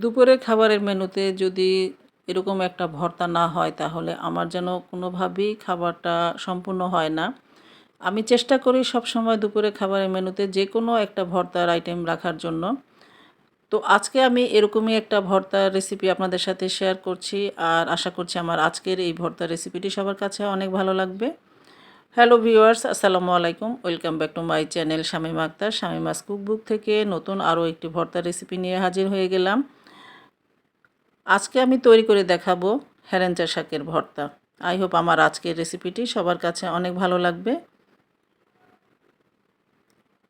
দুপুরের খাবারের মেনুতে যদি এরকম একটা ভর্তা না হয়, তাহলে আমার যেন কোনোভাবেই খাবারটা সম্পূর্ণ হয় না। আমি চেষ্টা করি সবসময় দুপুরে খাবারের মেনুতে যে কোনো একটা ভর্তার আইটেম রাখার জন্য। তো আজকে আমি এরকমই একটা ভর্তার রেসিপি আপনাদের সাথে শেয়ার করছি, আর আশা করছি আমার আজকের এই ভর্তার রেসিপিটি সবার কাছে অনেক ভালো লাগবে। হ্যালো ভিউয়ার্স আসসালামু আলাইকুম। Welcome back to my channel Shamim Akhtar. Shamima's cookbook থেকে নতুন আরও একটি ভর্তার রেসিপি নিয়ে হাজির হয়ে গেলাম। আজকে আমি তৈরি করে দেখাবো হেরেঞ্চা শাকের ভর্তা। আই হোপ আমার আজকের রেসিপিটি সবার কাছে অনেক ভালো লাগবে।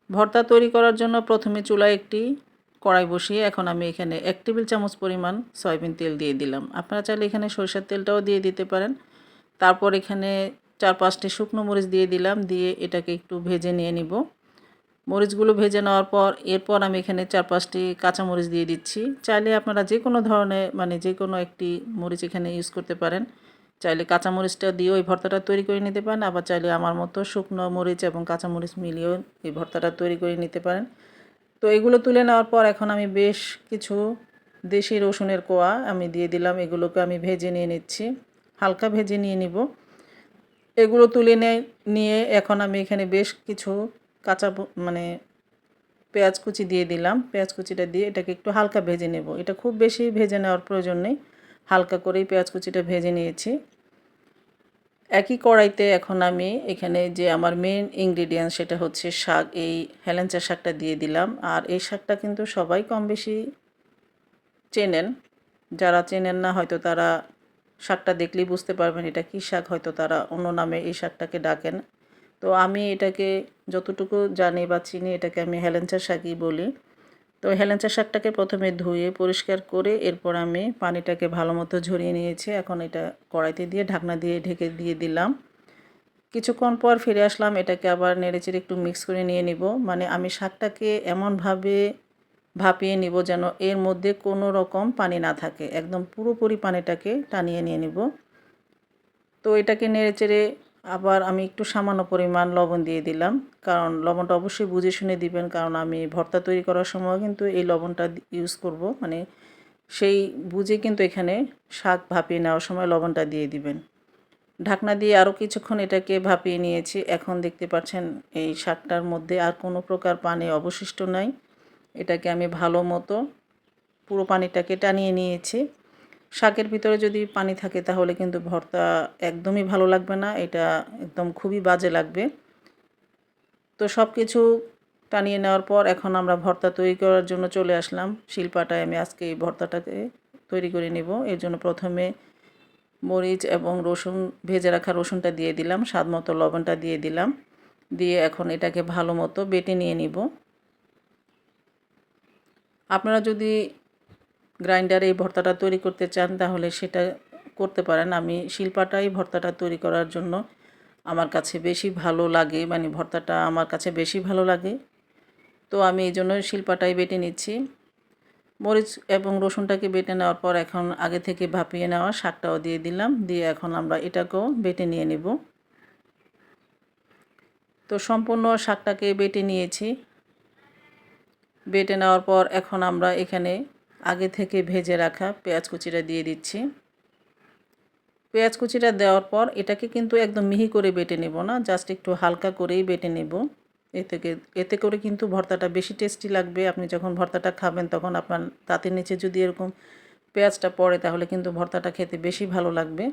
ভর্তা তৈরি করার জন্য প্রথমে চুলায় একটি কড়াই বসিয়ে এখন আমি এখানে এক টেবিল চামচ পরিমাণ সয়াবিন তেল দিয়ে দিলাম। আপনারা চাইলে এখানে সরিষার তেলটাও দিয়ে দিতে পারেন। তারপর এখানে চার পাঁচটি শুকনো মরিচ দিয়ে দিলাম, দিয়ে এটাকে একটু ভেজে নিয়ে নিব। মরিচগুলো ভেজে নেওয়ার পর, এরপর আমি এখানে চার পাঁচটি কাঁচামরিচ দিয়ে দিচ্ছি। চাইলে আপনারা যে কোনো ধরনের মানে যে কোনো একটি মরিচ এখানে ইউজ করতে পারেন। চাইলে কাঁচামরিচটা দিয়েও এই ভর্তাটা তৈরি করে নিতে পারেন, আবার চাইলে আমার মতো শুকনো মরিচ এবং কাঁচামরিচ মিলিয়েও এই ভর্তাটা তৈরি করে নিতে পারেন। তো এগুলো তুলে নেওয়ার পর এখন আমি বেশ কিছু দেশি রসুনের কোয়া আমি দিয়ে দিলাম, এগুলোকে আমি ভেজে নিয়ে নিচ্ছি। হালকা ভেজে নিয়ে নিব। এগুলো তুলে নিয়ে এখন আমি এখানে বেশ কিছু কাঁচা মানে পেঁয়াজ কুচি দিয়ে দিলাম। পেঁয়াজ কুচিটা দিয়ে এটাকে একটু হালকা ভেজে নেব। এটা খুব বেশি ভেজে নেওয়ার প্রয়োজন নেই। হালকা করেই পেঁয়াজ কুচিটা ভেজে নিয়েছি। একই কড়াইতে এখন আমি এখানে যে আমার মেন ইনগ্রিডিয়েন্ট সেটা হচ্ছে শাক, এই হেলেঞ্চা শাকটা দিয়ে দিলাম। আর এই শাকটা কিন্তু সবাই কম বেশি চেনেন। যারা চেনেন না, হয়তো তারা শাকটা দেখলেই বুঝতে পারবেন এটা কী শাক, হয়তো তারা অন্য নামে এই শাকটাকে ডাকেন। তো আমি এটাকে যতটুকু জানি বা চিনি, এটাকে আমি হেলেঞ্চা শাকই বলি। তো হেলেঞ্চা শাকটাকে প্রথমে ধুয়ে পরিষ্কার করে এরপর আমি পানিটাকে ভালো মতো ঝরিয়ে নিয়েছি। এখন এটা কড়াইতে দিয়ে ঢাকনা দিয়ে ঢেকে দিয়ে দিলাম। কিছুক্ষণ পর ফিরে আসলাম, এটাকে আবার নেড়েচেড়ে একটু মিক্স করে নিয়ে নিব। মানে আমি শাকটাকে এমনভাবে ভাপিয়ে নিব যেন এর মধ্যে কোনো রকম পানি না থাকে। একদম পুরোপুরি পানিটাকে টানিয়ে নিয়ে নিব। তো এটাকে নেড়েচেড়ে আবার আমি একটু সামান্য পরিমাণ লবণ দিয়ে দিলাম। কারণ লবণটা অবশ্যই বুঝে শুনে দিবেন, কারণ আমি ভর্তা তৈরি করার সময় কিন্তু এই লবণটা ইউজ করব। মানে সেই বুঝে কিন্তু এখানে শাক ভাপিয়ে নেওয়ার সময় লবণটা দিয়ে দিবেন। ঢাকনা দিয়ে আরও কিছুক্ষণ এটাকে ভাপিয়ে নিয়েছি। এখন দেখতে পাচ্ছেন এই শাকটার মধ্যে আর কোনো প্রকার পানি অবশিষ্ট নাই। এটাকে আমি ভালো মতো পুরো পানিটাকে টানিয়ে নিয়েছি। শাকের ভিতরে যদি পানি থাকে তাহলে কিন্তু ভর্তা একদমই ভালো লাগবে না, এটা একদম খুবই বাজে লাগবে। তো সব কিছু টানিয়ে নেওয়ার পর এখন আমরা ভর্তা তৈরি করার জন্য চলে আসলাম। শিল্পাটায় আমি আজকে এই ভর্তাটাকে তৈরি করে নিব। এর জন্য প্রথমে মরিচ এবং রসুন ভেজে রাখা রসুনটা দিয়ে দিলাম, স্বাদ মতো লবণটা দিয়ে দিলাম। দিয়ে এখন এটাকে ভালো মতো বেটে নিয়ে নিব। আপনারা যদি গ্রাইন্ডারে এই ভর্তাটা তৈরি করতে চান, তাহলে সেটা করতে পারেন। আমি শিল্পাটাই ভর্তাটা তৈরি করার জন্য আমার কাছে বেশি ভালো লাগে মানে ভর্তাটা আমার কাছে বেশি ভালো লাগে। তো আমি এই জন্য শিল্পাটাই বেটে নিচ্ছি। মরিচ এবং রসুনটাকে বেটে নেওয়ার পর এখন আগে থেকে ভাপিয়ে নেওয়া শাকটাও দিয়ে দিলাম, দিয়ে এখন আমরা এটাকেও বেটে নিয়ে নেব। তো সম্পূর্ণ শাকটাকে বেটে নিয়েছি। বেটে নেওয়ার পর এখন আমরা এখানে আগে থেকে ভেজে রাখা পেঁয়াজ কুচিটা দিয়ে দিচ্ছি। পেঁয়াজ কুচিটা দেওয়ার পর এটাকে কিন্তু একদম মিহি করে বেটে নেব না, জাস্ট একটু হালকা করেই বেটে নেব। এতে এতে করে কিন্তু ভর্তাটা বেশি টেস্টি লাগবে। আপনি যখন ভর্তাটা খাবেন তখন আপনার তাতে নিচে যদি এরকম পেঁয়াজটা পড়ে তাহলে কিন্তু ভর্তাটা খেতে বেশি ভালো লাগবে।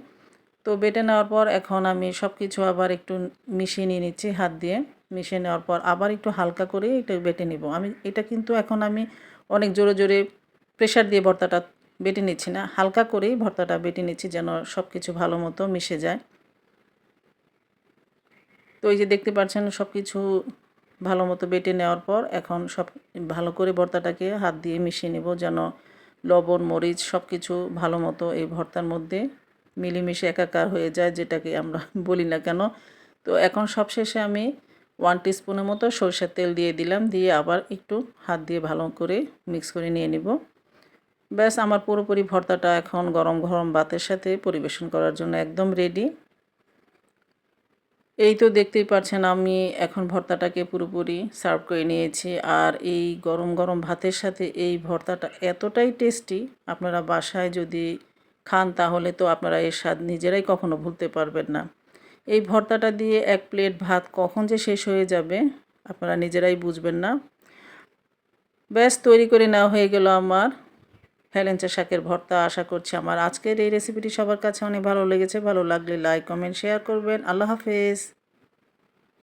তো বেটে নেওয়ার পর এখন আমি সব কিছু আবার একটু মিশিয়ে নিয়ে নিচ্ছি হাত দিয়ে। মিশিয়ে নেওয়ার পর আবার একটু হালকা করে এটা বেটে নিব। আমি, এটা কিন্তু এখন আমি অনেক জোরে জোরে প্রেশার দিয়ে ভর্তাটা বেটে নিচ্ছি না। হালকা করেই ভর্তাটা বেটে নিচ্ছি যেন সব কিছু ভালো মতো মিশে যায়। তো এই যে দেখতে পাচ্ছেন সব কিছু ভালো মতো বেটে নেওয়ার পর এখন সব ভালো করে ভর্তাটাকে হাত দিয়ে মিশিয়ে নেব যেন লবণ, মরিচ সব কিছু ভালো মতো এই ভর্তার মধ্যে মিলেমিশে একাকার হয়ে যায়, যেটাকে আমরা বলি না কেন। তো এখন সবশেষে আমি ওয়ান টিস্পুনের মতো সরষের তেল দিয়ে দিলাম, দিয়ে আবার একটু হাত দিয়ে ভালো করে মিক্স করে নিয়ে নিব। ব্যাস, আমার পুরোপুরি ভর্তাটা এখন গরম গরম ভাতের সাথে পরিবেশন করার জন্য একদম রেডি এই তো দেখতেই পাচ্ছেন আমি এখন ভর্তাটাকে পুরোপুরি সার্ভ করে নিয়েছি। আর এই গরম গরম ভাতের সাথে এই ভর্তাটা এতটাই টেস্টি আপনারা বাসায় যদি খান তাহলে তো আপনারা এর স্বাদ নিজেরাই কখনো ভুলতে পারবেন না। এই ভর্তাটা দিয়ে এক প্লেট ভাত কখন যে শেষ হয়ে যাবে, আপনারা নিজেরাই বুঝবেন না। ব্যাস, তৈরি করে নেওয়া হয়ে গেল আমার হেলেঞ্চা শাকের ভর্তা আশা করছি আমার আজকের এই রেসিপিটি সবার কাছে অনেক ভালো লেগেছে। ভালো লাগলে লাইক কমেন্ট শেয়ার করবেন। আল্লাহ হাফেজ।